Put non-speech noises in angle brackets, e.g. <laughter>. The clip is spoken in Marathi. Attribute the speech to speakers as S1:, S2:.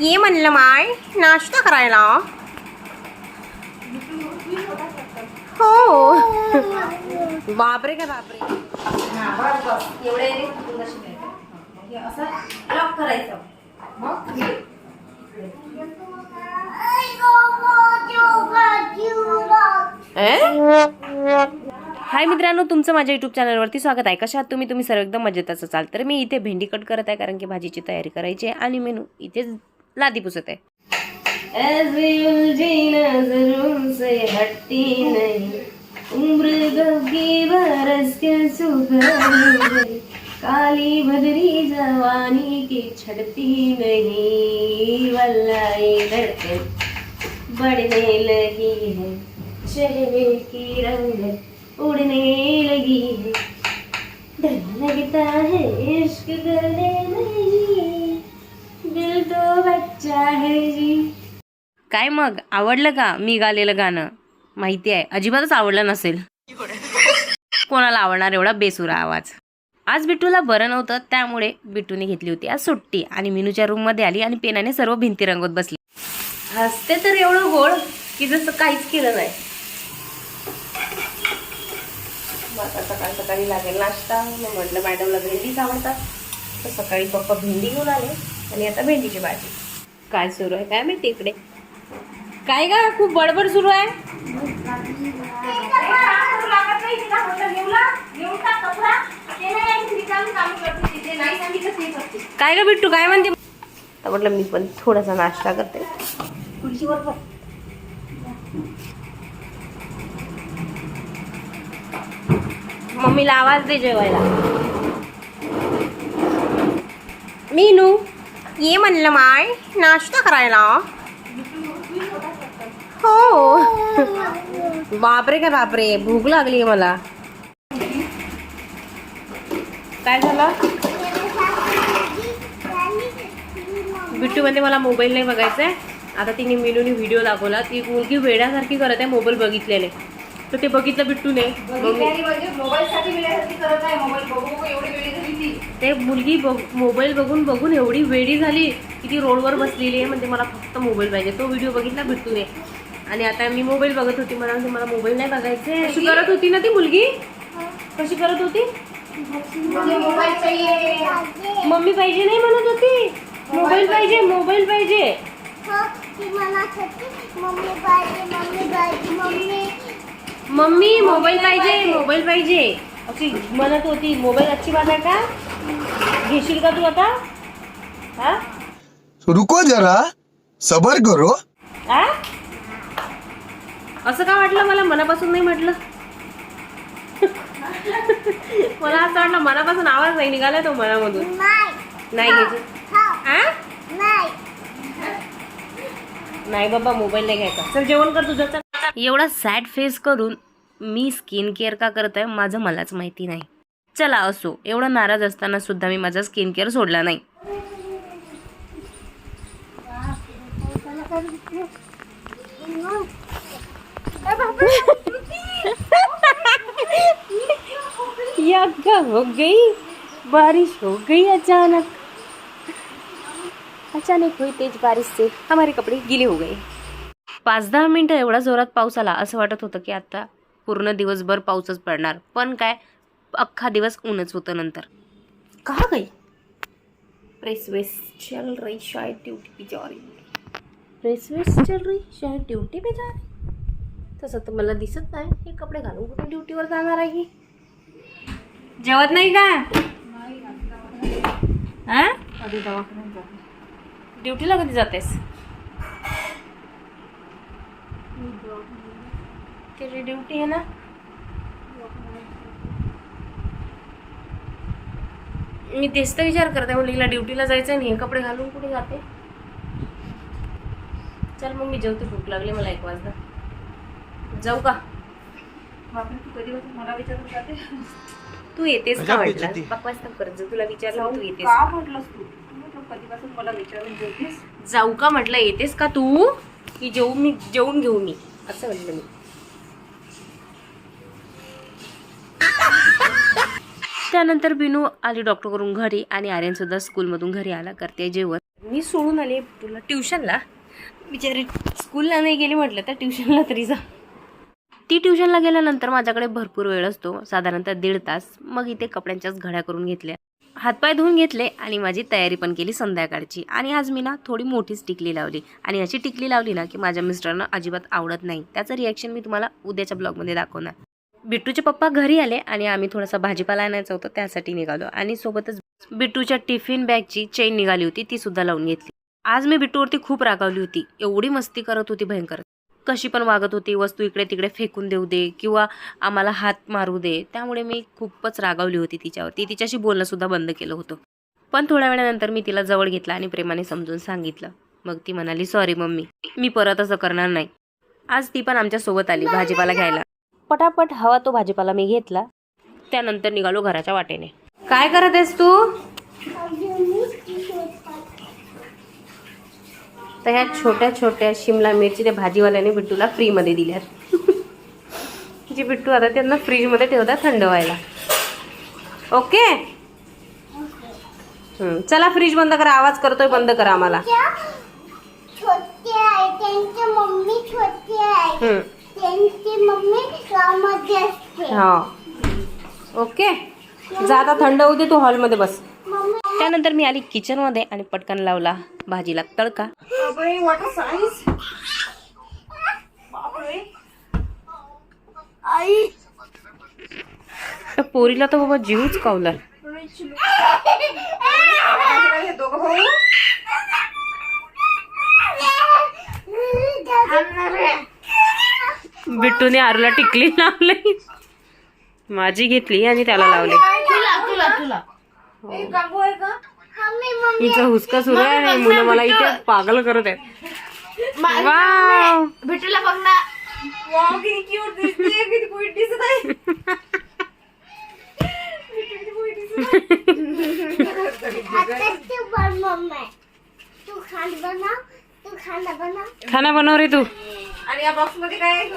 S1: ये म्हणलं माय नाश्ता करायला. हो. बापरे का बापरे. हा बस बस. एवढे असं लॉक करायचं. मग हाय मित्रांनो तुमचं माझ्या युट्यूब चॅनलवरती स्वागत आहे. कशा आहात तुम्ही? तुम्ही सर्व एकदम मजेतच असाल. तर मी इथे भेंडी कट करत आहे कारण की भाजीची तयारी करायची आहे आणि मेनू इथे लादी पुसत नहीं। काली बदरी जवानी की छटती नहीं। वल्लाई धड़कन बढ़ने लगी है। चेहरे की रंग उड़ने लगी है। डर लगता है इश्क करने में दिल तो बच्चा है जी। काय मग? आवडलं का मी गालेलं गाणं? माहिती आहे. अजिबातच आवडलं नसेल. कोणाला आवडणार एवढा बेसुरा आवाज? आज बिट्टूला बरं नव्हतं त्यामुळे बिट्टूने घेतली होती आज सुट्टी आणि मिनूच्या रूममध्ये आली आणि पेनाने सर्व भिंती रंगवत बसली. हसते तर एवढं गोड की जसं काहीच केलं नाही. आता सकाळी सकाळी लागेल नाश्ता. मग म्हटलं मॅडमला भेंडीच आवडतात. तर सकाळी पप्पा भेंडी घेऊन आले. आणि आता भेंडीची भाजी. काय सुरू आहे? काय माहिती इकडे? काय का खूप बडबड सुरू आहे. काय ग बिट्टू काय म्हणते? म्हटलं मी पण थोडासा नाश्ता करते. खुर्चीवर मम्मीला आवाज दे जेवायला. मीनू? ये म्हणलं माय नाश्ता करायला. हो. बापरे का बापरे भूक लागली मला. काय झालं? बिट्टू म्हणते मला मोबाईल नाही बघायचा आहे आता तिने मिलूनी व्हिडिओ दाखवला. ती मुलगी वेड्यासारखी करत आहे मोबाईल बघितलेले तर ते बघितलं बिट्टूने. मग ते मुलगी बघ- मोबाईल बघून बघून एवढी वेडी झाली की ती रोडवर बसलेली आहे. म्हणजे मला फक्त मोबाईल पाहिजे. तो व्हिडिओ बघितला बिट्टूने आणि आता मी मोबाईल बघत होती. मला मला मोबाईल नाही बघायचे. कशी करत होती ना ती मुलगी? कशी करत होती? मम्मी पाहिजे. नाही म्हणत होती? मोबाईल पाहिजे मोबाईल पाहिजे. मम्मी मोबाईल पाहिजे मोबाईल पाहिजे. अशी म्हणत होती मोबाईल अच्छी बात आहे का? घेशील का तू आता? हा?
S2: रुको जरा सबर करो.
S1: आ? असं का वाटलं मला? मनापासून नाही म्हटलं. मला असं वाटलं मनापासून आवाज नाही निघाला तो मनामधून. नाही? नाही बाबा मोबाईल नाही घ्यायचा. चल जेवण कर तुझं. एवढा सॅड फेस करून मी स्किन केअर का करत आहे माझं मलाच माहिती नाही. चला असो एवढा नाराज असताना सुद्धा मी माझा स्किन केअर सोडला नाही. <laughs> हो गई? बारिश हो गई अचानक. अचानक हुई तेज बारिश से हमारे कपडे गिले हो गए. पाच दहा मिनटं एवढा जोरात पाऊस आला असं वाटत होतं की आता पूर्ण दिवसभर पाऊसच पडणार. पण काय? अख्खा दिवस ऊनच होतं नंतर. कहा गई प्रेस वेस चल रही शायद ड्यूटी पे जा रही प्रेस वेस चल रही शायद ड्यूटी पे जा रही तसं तर मला दिसत नाही. हे कपडे घालून कुठे ड्युटीवर जाणार आहे जेवत नाही का? हा ड्युटीला कधी जातेस? तेरी ड्यूटी है ना? मी तेच तर विचार करते मुलीला ड्युटीला जायचं आणि हे कपडे घालून कुठे जाते? चल मग मी जेवते भूक लागली मला एक वाजता. जाऊ का?
S3: मला विचारून जाते?
S1: तू येतेस का म्हटलं. बकवास नको करत. तुला विचारलं तू येतेस
S3: का म्हटलंस तू? तू कधीपासून मला विचारून जेवतेस?
S1: जाऊ का म्हटलं येतेस का तू? की जेऊ मी जेवून घेऊ मी असं म्हटलं मी. त्यानंतर बिनू आली डॉक्टर करून घरी आणि आर्यन सुद्धा स्कूलमधून घरी आला करते जेवण. मी सोडून आले तुला ट्युशनला. बिचारी स्कूलला नाही गेली म्हटलं तर ट्युशनला तरी जा. ती ट्युशनला गेल्यानंतर माझ्याकडे भरपूर वेळ असतो साधारणतः दीड तास. मग इथे कपड्यांच्याच घड्या करून घेतल्या. हातपाय धुवून घेतले आणि माझी तयारी पण केली संध्याकाळची. आणि आज मी ना थोडी मोठीच टिकली लावली. आणि अशी टिकली लावली ना की माझ्या मिस्टरांना अजिबात आवडत नाही. त्याचं रिॲक्शन मी तुम्हाला उद्याच्या ब्लॉगमध्ये दाखवणार. बिट्टूचे पप्पा घरी आले आणि आम्ही थोडासा भाजीपाला आणायचा होता त्यासाठी निघालो. आणि सोबतच बिट्टूच्या टिफिन बॅगची चेन निघाली होती ती सुद्धा लावून घेतली. आज मी बिट्टूवरती खूप रागावली होती. एवढी मस्ती करत होती भयंकर. कशी पण वागत होती वस्तू इकडे तिकडे फेकून देऊ दे किंवा आम्हाला हात मारू दे. त्यामुळे मी खूपच रागावली होती तिच्यावरती. तिच्याशी बोलणं सुद्धा बंद केलं होतं. पण थोड्या वेळानंतर मी तिला जवळ घेतला आणि प्रेमाने समजून सांगितलं. मग ती म्हणाली सॉरी मम्मी. मी परत असं करणार नाही. आज ती पण आमच्यासोबत आली भाजीपाला घ्यायला. पटापट हवा तो भाजीपाला मी घेतला. त्यानंतर निघालो घराच्या वाटेने. काय करत आहेस तू? तर ह्या छोट्या छोट्या शिमला मिरची त्या भाजीवाल्याने बिट्टूला फ्रीमध्ये दिल्यात. जी बिट्टू आता त्यांना फ्रीजमध्ये ठेवतात थंड व्हायला. ओके? चला फ्रीज बंद करा आवाज करतोय बंद करा आम्हाला.
S4: छोटे आहे त्यांची मम्मी छोटी आहे त्यांची मम्मी असते.
S1: हा. ओके. जा आता थंड होऊ दे तू हॉलमध्ये बस. त्यानंतर मी आली किचनमध्ये आणि पटकन लावला भाजीला तडका. पोरीला तर बाबा जीवच कावला.
S3: हे दोघं
S1: बिट्टूने आरूला टिकली लावली. माझी घेतली आणि त्याला लावली.
S4: तुला तुला तुला.
S3: हे. काकू आहे का?
S4: Mummy mummy.
S1: हिचा हुसका सुरू आहे. मुलं मला इथे पागल करत आहेत. वाव.
S4: भेटूला बघ ना.
S1: खाना बनव. रे तू.
S3: आणि या बॉक्समध्ये काय?